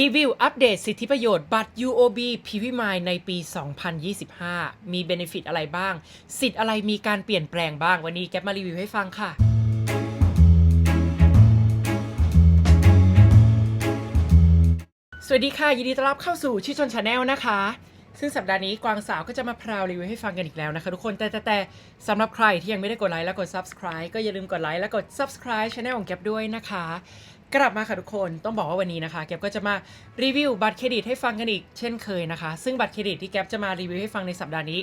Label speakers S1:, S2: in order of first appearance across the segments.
S1: รีวิวอัปเดตสิทธิประโยชน์บัตร UOB PV Mile ในปี 2025 มีเบนฟิตอะไรบ้าง สิทธิ์อะไรมีการเปลี่ยนแปลงบ้าง วันนี้แก๊ปมารีวิวให้ฟังค่ะสวัสดีค่ะ ยินดีต้อนรับเข้าสู่ชิชนชาแนลนะคะ ซึ่งสัปดาห์นี้กวางสาวก็จะมาพราวรีวิวให้ฟังกันอีกแล้วนะคะทุกคนแต่แต่แต่สำหรับใครที่ยังไม่ได้กดไลค์และกด subscribe ก็อย่าลืมกดไลค์และกด subscribe ช anel ของแก๊ปด้วยนะคะ กลับมาค่ะทุกคนต้องบอกว่าวันนี้นะคะแก๊ปก็จะมารีวิวบัตรเครดิตให้ฟังกันอีกเช่นเคยนะคะ ซึ่งบัตรเครดิตที่แก๊ปจะมารีวิวให้ฟังในสัปดาห์นี้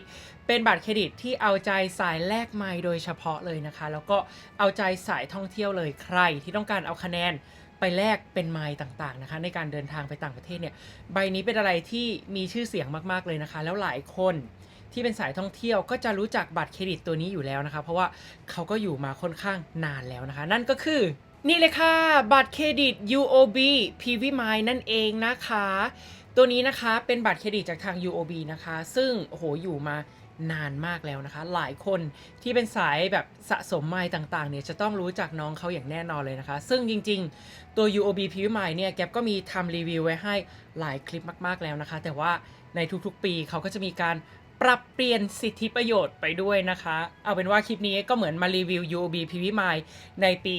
S1: เป็นบัตรเครดิตที่เอาใจสายแลกไมล์โดยเฉพาะเลยนะคะ แล้วก็เอาใจสายท่องเที่ยวเลยใครที่ต้องการเอาคะแนนไปแลกเป็นไมล์ต่างๆนะคะ ในการเดินทางไปต่างประเทศเนี่ยใบนี้เป็นอะไรที่มีชื่อเสียงมากๆเลยนะคะ แล้วหลายคนที่เป็นสายท่องเที่ยวก็จะรู้จักบัตรเครดิตตัวนี้อยู่แล้วนะคะ เพราะว่าเขาก็อยู่มาค่อนข้างนานแล้วนะคะ นั่นก็คือ นี่เลยค่ะ บัตรเครดิต UOB PV Mile นั่นเองนะคะ ตัวนี้นะคะเป็นบัตรเครดิตจากทาง UOB นะคะ ซึ่งโอ้โหอยู่มานานมากแล้วนะคะ หลายคนที่เป็นสายแบบสะสมไมล์ต่างๆเนี่ยจะต้องรู้จักน้องเขาอย่างแน่นอนเลยนะคะ ซึ่งจริงๆ ตัว UOB PV Mile เนี่ยแกก็มีทำรีวิวไว้ให้หลายคลิปมากๆแล้วนะคะ แต่ว่าในทุกๆปีเขาก็จะมีการ ปรับเปลี่ยนสิทธิประโยชน์ไปด้วยนะคะ เอาเป็นว่าคลิปนี้ก็เหมือนมารีวิว UOB PV Mile ในปี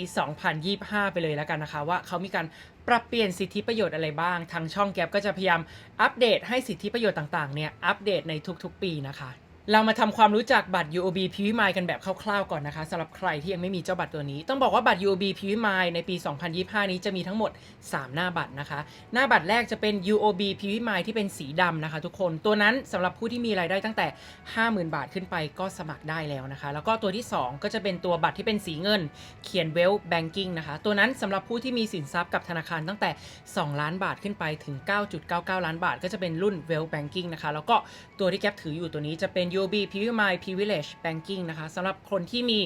S1: 2025 ไปเลยแล้วกันนะคะว่าเขามีการปรับเปลี่ยนสิทธิประโยชน์อะไรบ้าง ทางช่องแก๊ปก็จะพยายามอัปเดตให้สิทธิประโยชน์ต่างๆเนี่ยอัปเดตในทุกๆ ปีนะคะ เรามาทำความรู้จักบัตร UOB PV Mile กันแบบคร่าวๆก่อนนะคะสำหรับใครที่ยังไม่มีเจ้าบัตรตัวนี้ ต้องบอกว่าบัตร UOB PV Mile ในปี 2025 นี้จะมีทั้งหมด 3 หน้าบัตรนะคะ หน้าบัตรแรกจะเป็น UOB PV Mile ที่เป็นสีดำนะคะ ทุกคนตัวนั้นสำหรับผู้ที่มีรายได้ตั้งแต่ 50,000 บาทขึ้นไปก็สมัครได้แล้วนะคะ แล้วก็ตัวที่ 2 ก็จะเป็นตัวบัตรที่เป็นสีเงิน เขียน Well Banking นะคะ ตัวนั้นสำหรับผู้ที่มีสินทรัพย์กับธนาคารตั้งแต่ 2 ล้านบาทขึ้นไปถึง 9.99 ล้านบาท ก็จะเป็นรุ่น Well Banking นะคะแล้วก็ตัวที่แก๊ปถืออยู่ตัวนี้จะเป็น UOB PVMI Privilege Banking นะคะสำหรับคนที่มี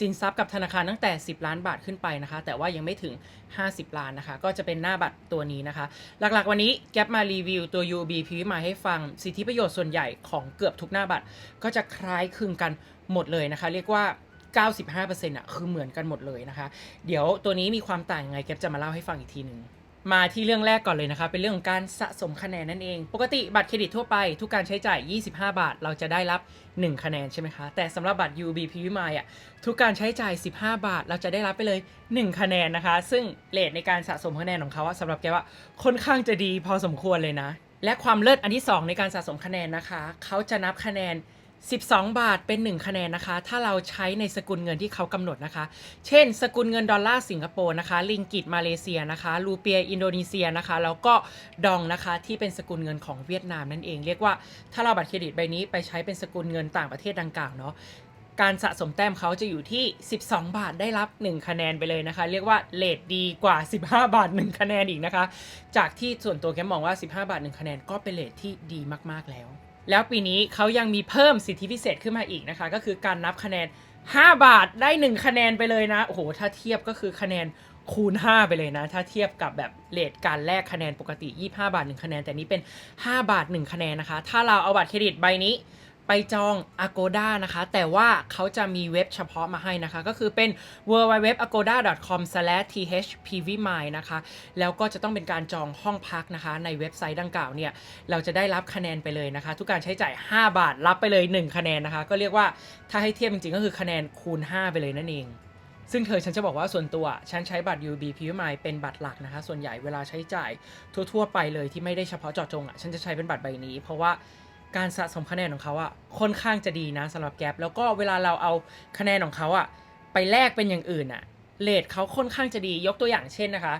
S1: สินทรัพย์กับธนาคารตั้งแต่ 10 ล้านบาทขึ้นไปนะคะ แต่ว่ายังไม่ถึง 50 ล้านนะคะ ก็จะเป็นหน้าบัตรตัวนี้นะคะ หลักๆ วันนี้แก๊ปมารีวิวตัว UOB PVMI ให้ฟังสิทธิประโยชน์ส่วนใหญ่ของเกือบทุกหน้าบัตร ก็จะคล้ายคลึงกันหมดเลยนะคะ เรียกว่า95%อะคือเหมือนกันหมดเลยนะคะ เดี๋ยวตัวนี้มีความต่างยังไงแก๊ปจะมาเล่าให้ฟังอีกทีหนึ่ง มาที่เรื่องแรกก่อนเลยนะคะเป็นเรื่องของการสะสมคะแนนนั่นเอง ปกติบัตรเครดิตทั่วไป ทุกการใช้จ่าย 25 บาท เราจะได้รับ 1 คะแนนใช่ไหมคะ แต่สำหรับบัตร UB p v m i อะทุกการใช้จ่าย 15 บาท เราจะได้รับไปเลย 1 คะแนนนะคะ ซึ่งเรทในการสะสมคะแนนของเขาอะสำหรับแกว่าค่อนข้างจะดีพอสมควรเลยนะ และความเลิศอันที่ 2 ในการสะสมคะแนนนะคะ เขาจะนับคะแนน 12 บาทเป็น 1 คะแนนนะคะ ถ้าเราใช้ในสกุลเงินที่เขากำหนดนะคะ เช่น สกุลเงินดอลลาร์สิงคโปร์นะคะ ลิงกิตมาเลเซียนะคะรูเปียอินโดนีเซียนะคะ แล้วก็ดองนะคะที่เป็นสกุลเงินของเวียดนามนั่นเอง เรียกว่าถ้าเราบัตรเครดิตใบนี้ไปใช้เป็นสกุลเงินต่างประเทศดังกล่าวเนาะการสะสมแต้มเขาจะอยู่ที่ 12 บาทได้รับ 1 คะแนนไปเลยนะคะ เรียกว่าเลทดีกว่า 15 บาท 1 คะแนนอีกนะคะ จากที่ส่วนตัวแกมองว่า 15 บาท 1 คะแนนก็เป็นเลทที่ดีมาก ๆ แล้ว แล้วปีนี้เขายังมีเพิ่มสิทธิพิเศษขึ้นมาอีกนะคะ ก็คือการนับคะแนน 5 บาทได้ 1 คะแนนไปเลยนะ โอ้โห ถ้าเทียบก็คือคะแนนคูณ 5 ไปเลยนะ ถ้าเทียบกับแบบเลทการแลกคะแนนปกติ 25 บาท 1 คะแนน แต่นี้เป็น 5 บาท 1 คะแนนนะคะ ถ้าเราเอาบัตรเครดิตใบนี้ ไปจอง Agoda นะคะ แต่ว่าเขาจะมีเว็บเฉพาะมาให้นะคะ ก็คือเป็น w w w a g o d a c o m t h p v m i นะคะ แล้วก็จะต้องเป็นการจองห้องพักนะคะ ในเว็บไซต์ดังกล่าวเนี่ย เราจะได้รับคะแนนไปเลยนะคะ ทุกการใช้จ่าย 5 บาทรับไปเลย 1 คะแนนนะคะ ก็เรียกว่าถ้าให้เทียบจริงๆ ก็คือคะแนนคูณ 5 ไปเลยนั่นเองซึ่งเธอฉันจะบอกว่าส่วนตัวฉันใช้บัตร UB p v m i เป็นบัตรหลักนะคะ ส่วนใหญ่เวลาใช้จ่ายทั่ว ๆ ไปเลยที่ไม่ได้เฉพาะเจาะจงอะฉันจะใช้เป็นบัตรใบนี้ เพราะว่า การสะสมคะแนนของเขาอะค่อนข้างจะดีนะสำหรับแกปแล้วก็เวลาเราเอาคะแนนของเขาอะไปแลกเป็นอย่างอื่นอะเลทเขาค่อนข้างจะดียกตัวอย่างเช่นนะคะ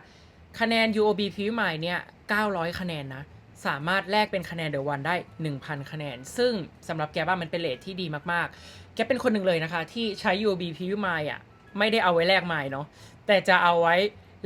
S1: คะแนน UOB p v m i เนี่ย 900 คะแนนนะสามารถแลกเป็นคะแนนเดอะวันได้ 1,000 คะแนน ซึ่งสำหรับแกว่ามันเป็นเลทที่ดีมากๆ แกเป็นคนหนึ่งเลยนะคะ ที่ใช้ UOB p v m i อะไม่ได้เอาไว้แลกไมล์เนาะแต่จะเอาไว้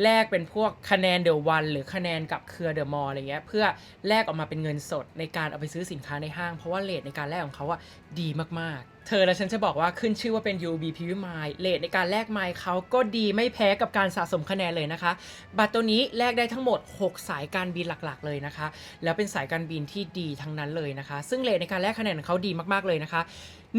S1: แลกเป็นพวกคะแนนเดอะวันหรือคะแนนกับเครือเดอะมอลอะไรเงี้ยเพื่อแลกออกมาเป็นเงินสดในการเอาไปซื้อสินค้าในห้าง เพราะว่าเลทในการแลกของเขาอะดีมากๆ เธอและฉันจะบอกว่าขึ้นชื่อว่าเป็น UB p v m i เลทในการแลกไมล์เขาก็ดีไม่แพ้กับการสะสมคะแนนเลยนะคะ บัตรตัวนี้แลกได้ทั้งหมด 6 สายการบินหลักๆ เลยนะคะ แล้วเป็นสายการบินที่ดีทั้งนั้นเลยนะคะ ซึ่งเลทในการแลกคะแนนของเขาดีมากๆเลยนะคะ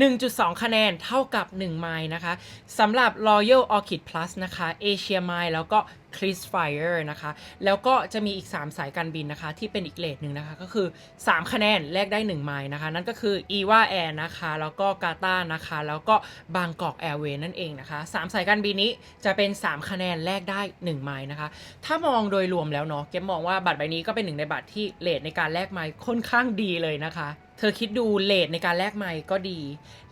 S1: 1.2 คะแนนเท่ากับ 1 ไมล์นะคะสำหรับ Royal Orchid Plus นะคะ Asia Mile แล้วก็ k r i s f i r e นะคะ แล้วก็จะมีอีก 3 สายการบินนะคะ ที่เป็นอีกเลทหนึ่งนะคะ ก็คือ 3 คะแนนแลกได้ 1 ไมล์นะคะ นั่นก็คือ e v a Air นะคะ แล้วก็กาตานะคะ แล้วก็บางกอกแอร์เวย์นั่นเองนะคะ 3 สายการบินนี้จะเป็น 3 คะแนนแลกได้ 1 ไมล์นะคะ ถ้ามองโดยรวมแล้วเนาะเก็มมองว่าบัตรใบนี้ก็เป็นหนึ่งในบัตรที่เลทในการแลกไมล์ค่อนข้างดีเลยนะคะ เธอคิดดูเลทในการแลกไมล์ก็ดี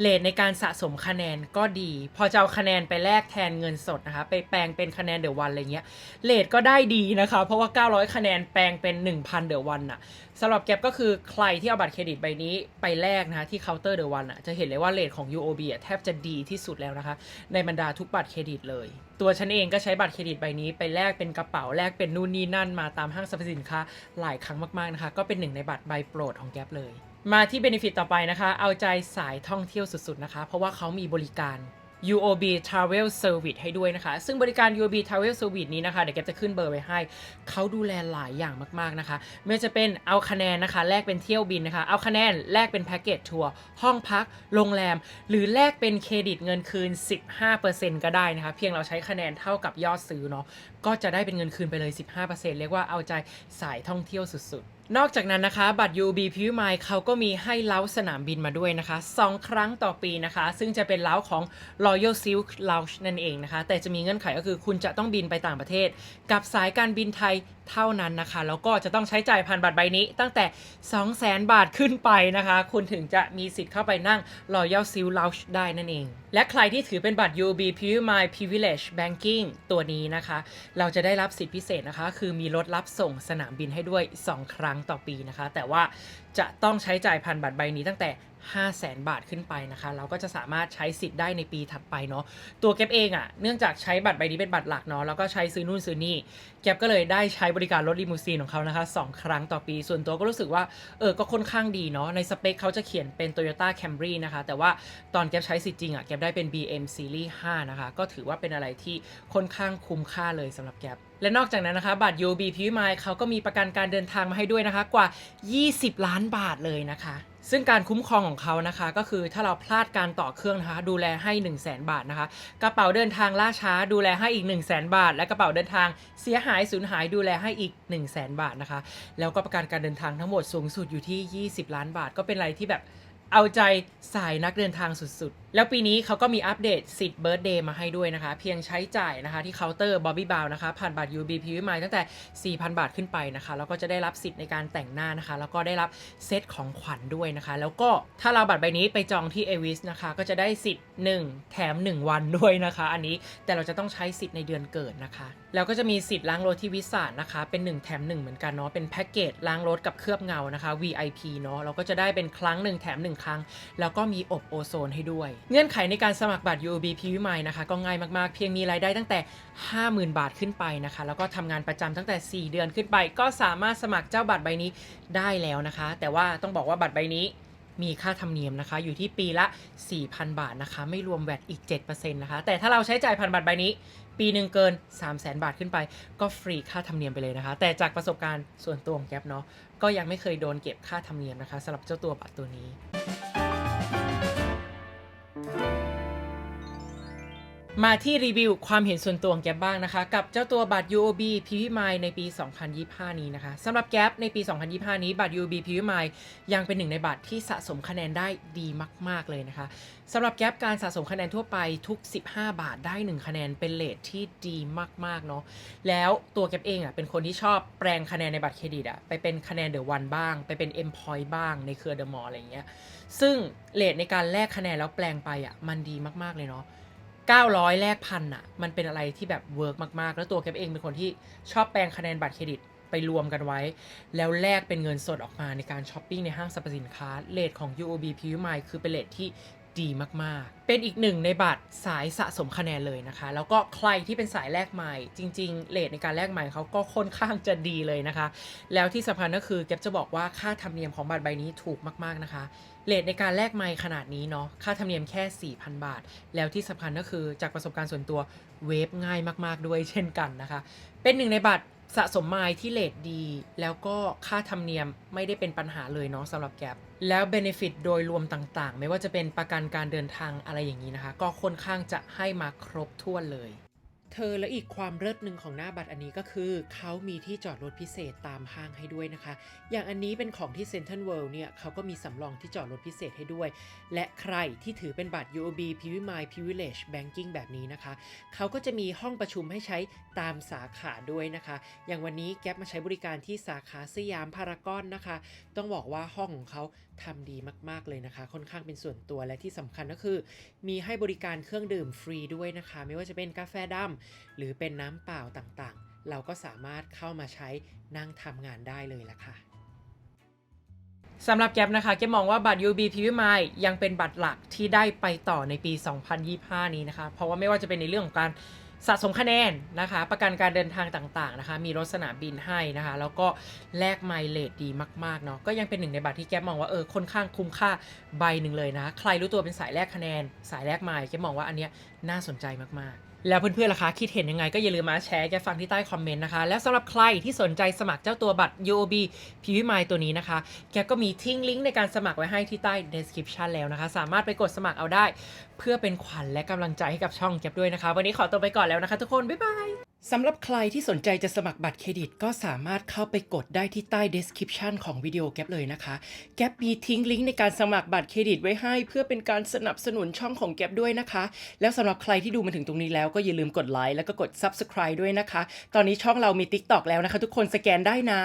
S1: เลทในการสะสมคะแนนก็ดี พอจะเอาคะแนนไปแลกแทนเงินสดนะคะ ไปแปลงเป็นคะแนนเดอะวันอะไรเงี้ยเลทก็ได้ดีนะคะ เพราะว่า 900 คะแนนแปลงเป็น 1,000 เดอะวันอะสำหรับแกปก็คือใครที่เอาบัตรเครดิตใบนี้ไปแลกนะคะที่เคาน์เตอร์เดอะวันอะจะเห็นเลยว่าเลทของ UOB อะแทบจะดีที่สุดแล้วนะคะ ในบรรดาทุกบัตรเครดิตเลยตัวฉันเองก็ใช้บัตรเครดิตใบนี้ไปแลกเป็นกระเป๋าแลกเป็นนู่นนี่นั่นมาตามห้างสรรพสินค้าหลายครั้งมากๆนะคะ ก็เป็นหนึ่งในบัตรใบโปรดของแก๊ปเลย มาที่เบนฟิตต่อไปนะคะ เอาใจสายท่องเที่ยวสุดๆนะคะ เพราะว่าเขามีบริการ UOB Travel Service ให้ด้วยนะคะ ซึ่งบริการ UOB Travel Service นี้นะคะ เดี๋ยวแกจะขึ้นเบอร์ไว้ให้ เขาดูแลหลายอย่างมาก ๆ นะคะ ไม่ว่าจะเป็นเอาคะแนนนะคะ แลกเป็นเที่ยวบินนะคะ เอาคะแนนแลกเป็นแพ็กเกจทัวร์ ห้องพัก โรงแรม หรือแลกเป็นเครดิตเงินคืน 15%ก็ได้นะคะ เพียงเราใช้คะแนนเท่ากับยอดซื้อเนาะ ก็จะได้เป็นเงินคืนไปเลย 15%เรียกว่าเอาใจสายท่องเที่ยวสุดๆ นอกจากนั้นนะคะ บัตร UB p u m i เขาก็มีให้เล้าสนามบินมาด้วยนะคะ 2 ครั้งต่อปีนะคะ ซึ่งจะเป็นเล้าของ Royal Silk Lounge นั่นเองนะคะ แต่จะมีเงื่อนไขก็คือคุณจะต้องบินไปต่างประเทศ กับสายการบินไทย เท่านั้นนะคะ แล้วก็จะต้องใช้จ่ายผ่านบัตรใบนี้ตั้งแต่ 200,000 บาทขึ้นไปนะคะ คุณถึงจะมีสิทธิ์เข้าไปนั่ง Royal Silk Lounge ได้นั่นเอง และใครที่ถือเป็นบัตร UOB p u m i Privilege Banking ตัวนี้นะคะ เราจะได้รับสิทธิพิเศษนะคะ คือมีรถรับส่งสนามบินให้ด้วย 2 ครั้งต่อปีนะคะ แต่ว่าจะต้องใช้จ่ายผ่านบัตรใบนี้ตั้งแต่ 5 0 0แสนบาทขึ้นไปนะคะ เราก็จะสามารถใช้สิทธิ์ได้ในปีถัดไปเนาะตัวแกปเองอะ่ะเนื่องจากใช้บัตรใบนี้เป็นบัตรหลักเนาะแล้วก็ใช้ซื้อนู่นซื้อนี่แกปก็เลยได้ใช้บริการรถลิมูซีนของเขานะคะ 2 ครั้งต่อปี ส่วนตัวก็รู้สึกว่าเออก็ค่อนข้างดีเนาะในสเปคเขาจะเขียนเป็น Toyota Camry นะคะ แต่ว่าตอนแกปใช้สิทธิ์จริงอะ่ะแกปได้เป็น BM Series 5 นะคะ ก็ถือว่าเป็นอะไรที่ค่อนข้างคุ้มค่าเลยสำหรับแกปและนอกจากนั้นนะคะบัตร UOB p r e m i เขาก็มีประกันการเดินทางมาให้ด้วยนะคะกว่า 20 ล้านบาทเลยนะคะ ซึ่งการคุ้มครองของเขานะคะ ก็คือถ้าเราพลาดการต่อเครื่องนะคะ ดูแลให้ 1 0 0 0 0แบาทนะคะ กระเป๋าเดินทางล่าช้าดูแลให้อีก 1 0 0 0 0แบาท และกระเป๋าเดินทางเสียหายสูญหายดูแลให้อีก 1 0 0 0 0แบาทนะคะ แล้วก็ประกันการเดินทางทั้งหมดสูงสุดอยู่ที่ 20 ล้านบาท ก็เป็นอะไรที่แบบ เอาใจสายนักเดินทางสุดๆ แล้วปีนี้เขาก็มีอัปเดตสิทธิ์เบิร์ d เดย์มาให้ด้วยนะคะ เพียงใช้จ่ายนะคะที่เคาน์เตอร์บอบบี้บาวนะคะ ผ่านบัตร UB p มาตั้งแต่ 4,000 บาทขึ้นไปนะคะ แล้วก็จะได้รับสิทธิ์ในการแต่งหน้านะคะ แล้วก็ได้รับเซตของขวัญด้วยนะคะ แล้วก็ถ้าเราบัตรใบนี้ไปจองที่เอวิสนะคะ ก็จะได้สิทธิ์ 1 แถม 1 วันด้วยนะคะ อันนี้แต่เราจะต้องใช้สิทธิ์ในเดือนเกิดนะคะ แล้วก็จะมีสิทธิ์ล้างรถที่วิสานะคะ เป็น 1 แถม 1 เหมือนกันเนาะเป็นแพ็กเกจล้างรถกับเคลือบเงานะคะ VIP เนาะเราก็จะได้เป็นครั้งหนึ่งแถม1ครั้ง แล้วก็มีอบโอโซนให้ด้วย เงื่อนไขในการสมัครบัตร UOB p v m i นะคะ ก็ง่ายมากๆ เพียงมีรายได้ตั้งแต่ 50,000 บาทขึ้นไปนะคะ แล้วก็ทำงานประจำตั้งแต่ 4 เดือนขึ้นไป ก็สามารถสมัครเจ้าบัตรใบนี้ได้แล้วนะคะ แต่ว่าต้องบอกว่าบัตรใบนี้ มีค่าธรรมเนียมนะคะ อยู่ที่ปีละ 4,000 บาทนะคะ ไม่รวมแวตอีก 7%นะคะ แต่ถ้าเราใช้จ่ายผ่านบัตรใบนี้ ปีหนึ่งเกิน 3 0 0 0 0 0บาทขึ้นไป ก็ฟรีค่าธรรมเนียมไปเลยนะคะ แต่จากประสบการณ์ส่วนตัวของแก๊ปเนาะก็ยังไม่เคยโดนเก็บค่าธรรมเนียมนะคะสำหรับเจ้าตัวบัตรตัวนี้ มาที่รีวิวความเห็นส่วนตัวของแก๊ปบ้างนะคะ กับเจ้าตัวบัตร UOB p v m i ในปี 2025 นี้นะคะสำหรับแก๊ปในปี 2025 นี้บัตร UOB p v m i ยังเป็นหนึ่งในบัตรที่สะสมคะแนนได้ดีมาก ๆ เลยนะคะสำหรับแก๊ปการสะสมคะแนนทั่วไปทุก 15 บาทได้ 1 คะแนนเป็นเลทที่ดีมาก ๆ เนาะแล้วตัวแก๊ปเองอะเป็นคนที่ชอบแปลงคะแนนในบัตรเครดิตอะไปเป็นคะแนนเดอะวันบ้าง ไปเป็น M point บ้างในเครือเดอะมอลอะไรอย่างเงี้ยซึ่งเลทในการแลกคะแนนแล้วแปลงไปอะมันดีมากๆเลยเนาะ 900 แลกพันอะมันเป็นอะไรที่แบบเวิร์กมากๆ แล้วตัวแกเองเป็นคนที่ชอบแปลงคะแนนบัตรเครดิตไปรวมกันไว้ แล้วแลกเป็นเงินสดออกมาในการช้อปปิ้งในห้างสรรพสินค้าเลทของ UOB p u m i คือเป็นเลทที่ ดีมากๆ เป็นอีกหนึ่งในบัตรสายสะสมคะแนนเลยนะคะ แล้วก็ใครที่เป็นสายแลกใหม่ จริงๆเลทในการแลกใหม่เขาก็ค่อนข้างจะดีเลยนะคะ แล้วที่สำคัญก็คือแกจะบอกว่าค่าธรรมเนียมของบัตรใบนี้ถูกมากๆนะคะเลทในการแลกไมล์ขนาดนี้เนาะค่าธรรมเนียมแค่ 4,000 บาท แล้วที่สำคัญก็คือจากประสบการณ์ส่วนตัวเวฟง่ายมาก ๆ ด้วยเช่นกันนะคะ เป็นหนึ่งในบัตร สะสมไมล์ที่เลทดี แล้วก็ค่าธรรมเนียมไม่ได้เป็นปัญหาเลยเนาะสำหรับแกบแล้วเบนฟิตโดยรวมต่างๆ ไม่ว่าจะเป็นประกันการเดินทางอะไรอย่างนี้นะคะ ก็ค่อนข้างจะให้มาครบถ้วนเลย เธอและอีกความเลิศหนึ่งของหน้าบัตรอันนี้ก็คือ เขามีที่จอดรถพิเศษตามห้างให้ด้วยนะคะ อย่างอันนี้เป็นของที่ Central World เนี่ยเขาก็มีสำรองที่จอดรถพิเศษให้ด้วย และใครที่ถือเป็นบัตร UOB p r i v i m i l Privilege Banking แบบนี้นะคะ เขาก็จะมีห้องประชุมให้ใช้ตามสาขาด้วยนะคะ อย่างวันนี้แก๊ปมาใช้บริการที่สาขาสยามพารากอนนะคะ ต้องบอกว่าห้องของเขาทำดีมาก ๆเลยนะคะ ค่อนข้างเป็นส่วนตัวและที่สำคัญก็คือ มีให้บริการเครื่องดื่มฟรีด้วยนะคะ ไม่ว่าจะเป็นกาแฟดำหรือเป็นน้ำเปล่าต่างๆ เราก็สามารถเข้ามาใช้นั่งทำงานได้เลยละค่ะสำหรับแก๊ปนะคะแก๊ปมองว่าบัตร UB p r i v i m i ยังเป็นบัตรหลักที่ได้ไปต่อในปี 2025 นี้นะคะ เพราะว่าไม่ว่าจะเป็นในเรื่องของการสะสมคะแนนนะคะ ประกันการเดินทางต่างๆนะคะ มีรถสนามบินให้นะคะ แล้วก็แลกไมล์เลทดีมากๆเนาะก็ยังเป็นหนึ่งในบัตรที่แก๊ปมองว่าเออค่อนข้างคุ้มค่าใบหนึ่งเลยนะ ใครรู้ตัวเป็นสายแลกคะแนน สายแลกไมล์แก๊ปมองว่าอันเนี้ยน่าสนใจมากๆ แล้วเพื่อนๆล่ะคะคิดเห็นยังไงก็อย่าลืมมาแชร์แกฟังที่ใต้คอมเมนต์นะคะ แล้วสำหรับใครที่สนใจสมัครเจ้าตัวบัตร UOB p v m i ตัวนี้นะคะ แกก็มีทิ้งลิงก์ในการสมัครไว้ให้ที่ใต้ description แล้วนะคะ สามารถไปกดสมัครเอาได้เพื่อเป็นขวัญและกำลังใจให้กับช่องแกด้วยนะคะ วันนี้ขอตัวไปก่อนแล้วนะคะทุกคน บ๊ายบายสำหรับใครที่สนใจจะสมัครบัตรเครดิต ก็สามารถเข้าไปกดได้ที่ใต้ description ของวิดีโอแกปเลยนะคะ แกปมีทิ้งลิงก์ในการสมัครบัตรเครดิตไว้ให้ เพื่อเป็นการสนับสนุนช่องของแกปด้วยนะคะ แล้วสำหรับใครที่ดูมาถึงตรงนี้แล้วก็อย่าลืมกดไลค์แล้วก็กด subscribe ด้วยนะคะ ตอนนี้ช่องเรามี TikTok แล้วนะคะ ทุกคนสแกนได้นะ